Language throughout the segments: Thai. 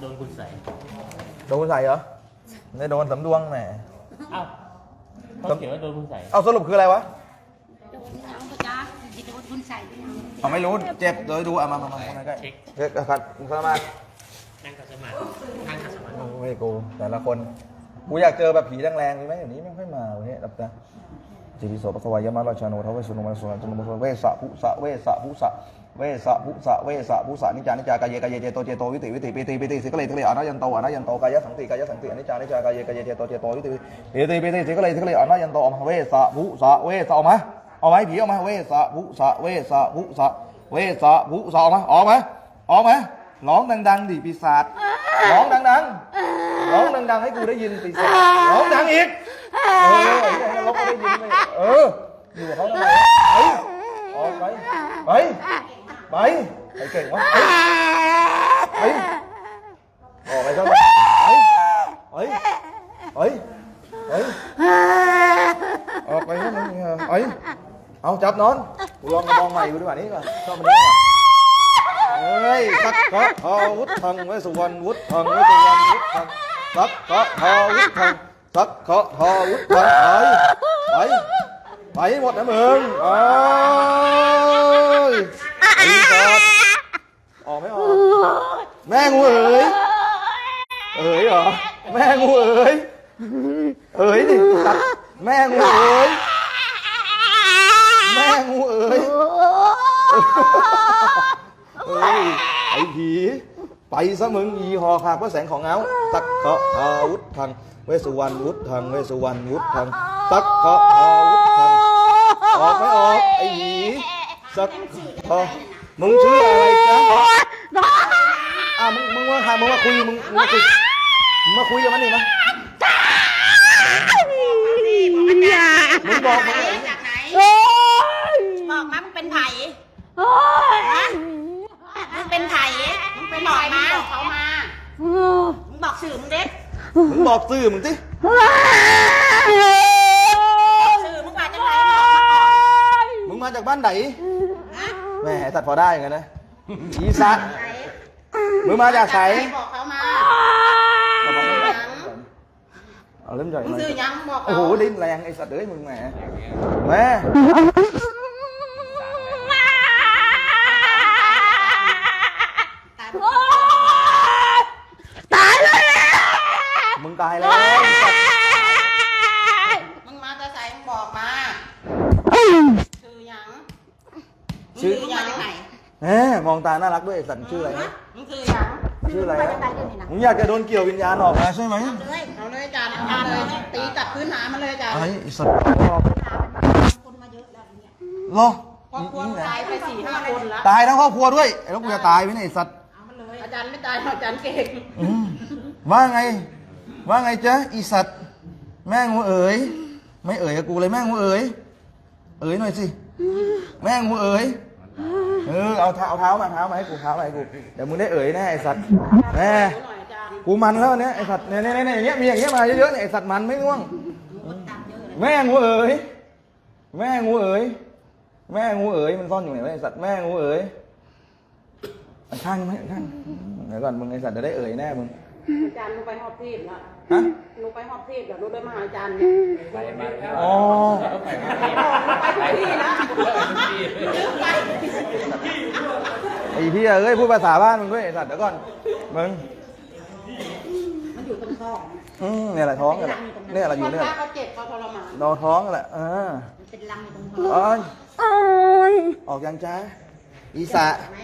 โดนคุณใส่โดนคุณใส่เหรอไม่โดนสำดวงแหมเอ้าเขาเขียนว่าโดนคุณใส่เอาสรุปคืออะไรวะโดนเอาพระจ้าที่โดนคุณใส่ไปเอาเอาไม่รู้เจ็บเดี๋ยวดูอะมามามามาใกล้เช็คเช็คครับเข้ามานั่งขัดสมาธิข้างขัดสมาธิโอ้ยกูแต่ละคนกูอยากเจอแบบผีแรงๆมีไหมเดี๋ยวนี้ไม่ค่อยมาเว้ยรับตาจิติโสปะสวายยมราชาโนทเวสุนมาสุนันจนมุสเวสะภุสะเวสะภุสะ เวสะภุสะเวสะภุสะนิจานิจากายเยกายเยเจโตเจโตวิติวิติปิติปิติสิกเลยสิกเลยอนายันโตอนายันโตกายสังติกายสังติอนิจานิจากายเยกายเยเจโตเจโตวิติปิติปิติสิกเลยสิกเลยอนายันโตออกมาเวสะภุสะเวสะออกมาออกมาให้ผีออกมาเวสะภุสะเวสะภุสะเวสะภุสะออกมาออกไหมออกไหมร้องดังๆดิปีศาจร้องดังๆร้องดังๆให้กูได้ยินปีศาจร้องดังอีกเออไอ้เหี้ยเราก็ได้ยินไปเอออยู่เขาทำไมไปออกไปไป ไปไปเก่งวะไปไปออกไปซะไปไปไปไปออกไปซะมึงเออไปเอาจับนอนกูลองกระบองใหม่กูดีกว่านี้ก่อนชอบมันนี้ก่อนเฮ้ยสักกะทอวุฒังไว้สุวรรณวุฒังไว้สุวรรณวุฒังสักกะทอวุฒังสักกะทอวุฒังไปไปไปหมดนะมึงเอ้ย ไอ้สัตว์ออกไม่ออก แม่งูเอ๋ย เอ๋ยเหรอ แม่งูเอ๋ย เอ๋ยดิสัตว์แม่งูเอ๋ย แม่งูเอ๋ย เอ้ยไอ้ผีไปซะมึงอีหอขาดพระแสงของเงาตักเคาะอาวุธทางเวสสุวรรณวุฒทางเวสสุวรรณวุฒทางตักเคาะอาวุธทางออกไม่ออกไอ้ผี สักเคาะมึงชื่ออะไรจ๊ะอะมึงมึงมาหามึงมาคุยมึงมึงมาคุยมึงมาคุยกับมันดิมามึงบอกมึงจากไหนบอกมามึงเป็นไผ่มึงเป็นไผ่มึงเป็นบอกมาบอกเขามามึงบอกสื่อมึงเด็กมึงบอกซื่อมึงสิสื่อมึงมาจากไหนบอกมาก่อนมึงมาจากบ้านไหนนะ แหม่ตัดพอได้อย่างนั้นนะอีสัตว์มึงมาจากไหนบอกเขามาเอาเริ่มจากมึงไหนสื่อยังบอกโอ้เขาโหดิ้นแรงไอ้สัตว์เอ้ยมึงแหมแม่ตายเลยมึงตายแล้วไอ้สัตว์ มึงมาแต่ใส่มึงบอกมาสื่อยัง ชื่อมึงมาจากไหนแหมมองตาน่ารักด้วยไอ้สัตว์ชื่ออะไรนะมึงสื่อยังชื่ออะไรนะมึงอยากจะโดนเกี่ยววิญญาณออกมาใช่ไหมเลยเอาเลยอาจารย์เอาเลยตีกลับพื้นหามันเลยอาจารย์ไอ้ไอ้สัตว์ออกคนมาเยอะแล้วเนี่ยเหรอครอบครัวตายไปสี่ห้าคนแล้วตายทั้งครอบครัวด้วยไอ้แล้วกูจะตายไหมเนี่ยไอ้สัตว์เอามันเลยอาจารย์ไม่ตายหรอกอาจารย์เก่งอืมว่าไง ว่าไงจ๊ะอีสัตว์แม่งูเอ๋ยไม่เอ๋ยกับกูเลยแม่งูเอ๋ยเอ๋ยหน่อยสิแม่งูเอ๋ย เออเอาเท้าเอาเท้ามาเท้ามาให้กูเท้ามาให้กูเดี๋ยวมึงได้เอ๋ยแน่ไอสัตว์แม่หน่กูมันแล้วเนี่ยไอสัตว์เนี่ยเนี่ยเนี่ยอย่างเงี้ยมีอย่างเงี้ยมาเยอะๆเนี่ยไอสัตว์มันไม่ง่วงแม่งูเอ๋ยแม่งูเอ๋ยแม่งูเอ๋ยมันซ่อนอยู่ไหนไอสัตว์แม่งูเอ๋ยไอ้ข้างไหมข้างเดี๋ยวก่อนมึงไอสัตว์จะได้เอ๋ยแน่มึงอาจารย์ไปหอบทีบแล้ว ฮะหนูไปหอบทีบแล้วหนูได้มาหาอาจารย์ไปมาแล้วอ๋อ ไปมาไปทุกที่แล้วไปไอ้พี่เอ้ยพูดภาษาบ้านมึงด้วยไอ้สัตว์เดี๋ยวก่อนมึงมันอยู่ตรงท้องอืมเนี่ยแหละท้องกันแหละเนี่ยแหละอยู่เนี่ยถ้าเขาเจ็บเขาทรมานนอนท้องกันแหละเออมันเป็นรังอยู่ตรงท้องเอ้ยออกยังจ้าอีสะเห็นไหม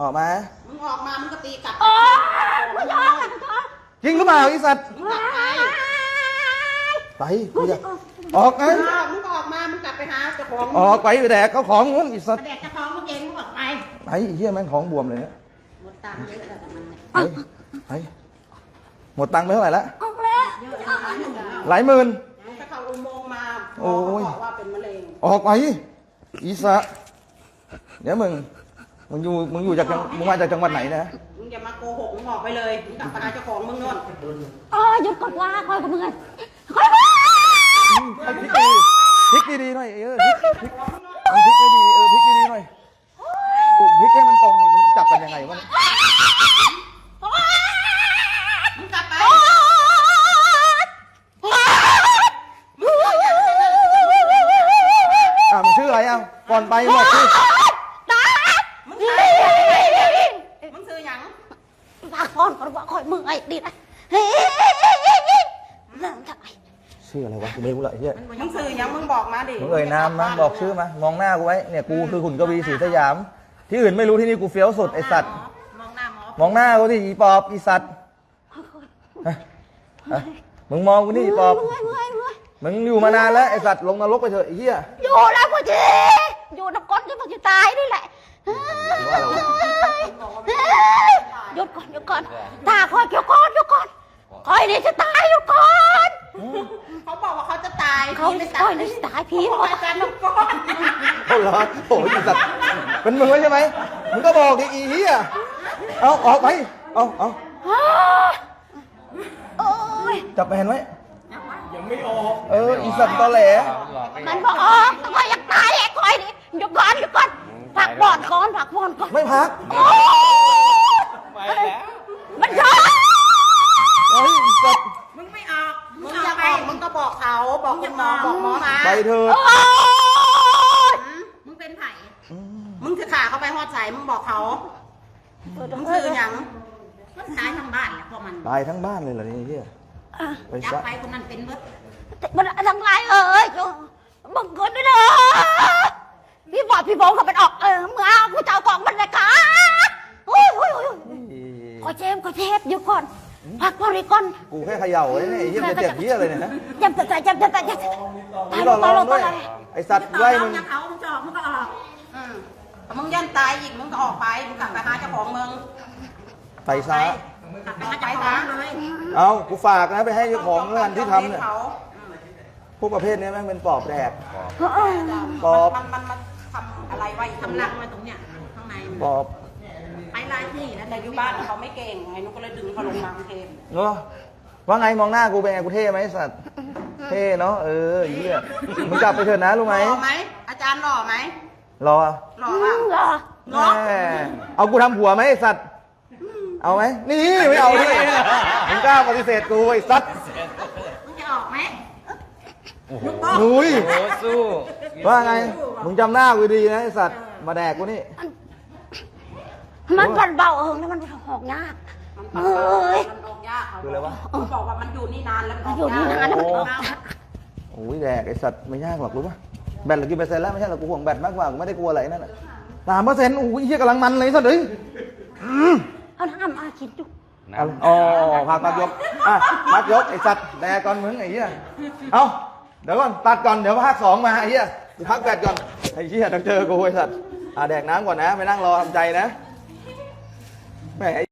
ออกมา มึงออกมามึงก็ตีกลับมึงกลับจ ริงหรือเปล่าอีสัตว์ไปไปกูอยากออกไงอ้าวมึงก็ออกมา มึงกลับไปหาเจ้าของออกไปไปแดกเขาของนู้นอีสัตว์แดกเจ้าของมึงเองมึงออกไปไอ้เหี้ยแม่งของบวมเลยเนี่ยหมดตังค์เยอะแล้วแต่มันเนี่ยเฮ้ยเฮ้ยหมดตังค์ไปเท่าไหร่ละเยอะแล้วนะหลายหมื่นถ้าเขาอุโมงค์มาโอ้ยเขาบอกว่าเป็นมะเร็งออกไปอีสะเดี๋ยวมึงมึงอยู่มึงอยู่จากจังมึงมาจากจังหวัดไหนนะึงอย่ามาโกหกมึงบอกไปเลยมึงตัดตาเจ้าของมึงโน่นเอยหยุดกดว่าคอยกับมึงก่อนคอยว่าพลิกดีพลิกดีๆหน่อยเออพลิกพลิกไม่ดีเออพลิกดีๆหน่อยปุ๊บพลิกให้มันตรงนี่มึงจับกันยังไงวะมึงกลับไปอะมึงชื่ออะไรอะก่อนไปบอกชื่อ พักผ่อนก่อนว่าคอยมึงไอ้ดีนะเฮ้ยเรื่องทำไมชื่ออะไรวะกูไม่รู้ละไอ้เหี้ยมึงซื้อหยังมึงบอกมาดิมึงเอ่ยนามมาบอกชื่อมามองหน้ากูไว้เนี่ยกูคือหุ่นกวีศรีสยาม ที่อื่นไม่รู้ที่นี่กูเฟี้ยวสุดไอสัตว์ มองหน้าหมอมองหน้ากูที่อีปอบอีสัตว์ฮะฮะมึงมองกูนี่อีปอบ เมื่อยเมื่อยเมื่อยมึงอยู่มานานแล้วไอสัตว์ลงนรกไปเถอะไอ้เหี้ยอยู่แล้วพ่อจีอยู่น้ำก้อนที่พ่อจีตายนี่แหละเฮ้ย ว่าอะไรวะ เฮ้ยหยุดก่อนหยุดก่อนตาคอยหยุดก่อนหยุดก่อนคอยนี่จะตายหยุดก่อน เขาบอกว่าเขาจะตาย เขาคอยนี่จะตายพี่พี่บอกอาจารย์นกก้อนเอาเหรอโอ้ยอีสัตว์เป็นมึงไว้ใช่ไหมมึงก็บอกดิอีเหี้ยเอาออกไปเอาเอาอ้าโอ้ยจับแมนไว้ยังไม่ออกเอออีสัตว์ตอแหลมันบอกอ๋อคอยอยากตายแหละคอยนี่หยุดก่อนหยุดก่อนผักบอนก่อนผักบอนก่อนไม่พักโอ้ยไปแล้ว มันชอบ เฮ้ยอีสัตว์ มึงไม่ออกมึงอยากออกมึงก็บอกเขาบอกคุณหมอบอกหมอมาไปเถอะโอ้ยอืมมึงเป็นไผ่มึงถือขาเขาไปหอดใส่มึงบอกเขามึงซื้อหยังมันตายทั้งบ้านแหละพวกมันตายทั้งบ้านเลยเหรอเนี่ยไอ้เหี้ยอะไปจับซะไปคนนั้นเป็นเบิด มันทั้งหลายเอ้ยบังเกิดด้วยนะพี่บอกพี่บอกเขาเป็นออกเออมึงเอากูจ พักผ่อนอีกก่อนกูแค่เขย่าไว้เนี่ยไอ้เหี้ยมันจะเจ็บเหี้ยอะไรเนี่ยนะจำแต่ใจจำแต่ใจจำแต่นี่รอลองด้วยไอสัตว์ไล่มึงเขามึงจะออกมึงก็ออกอืมแต่มึงยันตายอีกมึงก็ออกไปมึงกลับไปหาเจ้าของมึงไปซะกลับไปหาเจ้าของเลยเอากูฝากนะไปให้เจ้าของงานที่ทำเนี่ยเขาพวกประเภทเนี้ยแม่งเป็นปอบแดกเออปอบมันมันมันทำอะไรไว้ทำรังไว้ตรงเนี้ยข้างในมันปอบไป หลายที่แล้วแต่อยู่บ้านเขาไม่เก่งไงนุก็เลยดึงเขาลงมากรุงเทพเนาะว่าไงมองหน้ากูเป็นไงกูเท่ไหมไอ้สัตว์ เท่เนาะเออไอ้เหี้ยมึงกลับไปเถอะนะรู้ไหมหล่อไหมอาจารย์หล่อไหมรอหล่ออืป่ะมเหรอแม่เอากูทำผัวไหมไอ้สัตว์ เอาไหมนี่ไม่เอาด้วยมึงกล้าปฏิเสธกูไอ้สัตว์มึงจะออกไหมนุ้ยโอ้สู้ว่าไง มึงจำหน้ากูดีนะไอ้สัตว์ มาแดกกูนี่ มันมันเบาเอิงแล้วมันหอกยากมันเอ้ยมันออกยากเขาคืออะไรวะเขาบอกว่ามันอยู่นี่นานแล้วมันออกอยู่นี่นานแล้วมันออกยากโอ้ยแดกไอ้สัตว์ไม่ยากหรอกรู้ป่ะแบตเหลือกี่เปอร์เซ็นต์แล้วไม่ใช่หรอกกูห่วงแบตมากกว่ากูไม่ได้กลัวอะไรนั่นแหละสามเปอร์เซ็นต์โอ้ยเฮียกำลังมันเลยสัตว์เอ้ยอืมเอาน้ำมากินจุเอาอ๋อพักพักยกอะพักยกไอ้สัตว์แดกก่อนมึงไอ้เหี้ยเอาเดี๋ยวก่อนตัดก่อนเดี๋ยวภาคสองมาไอ้เหี้ยกูพักแบตก่อนไอ้เหี้ยต้องเจอกูไอ้สัตว์อะแดกน้ำก่อนนะไปนั่งรอทำใจนะ แหม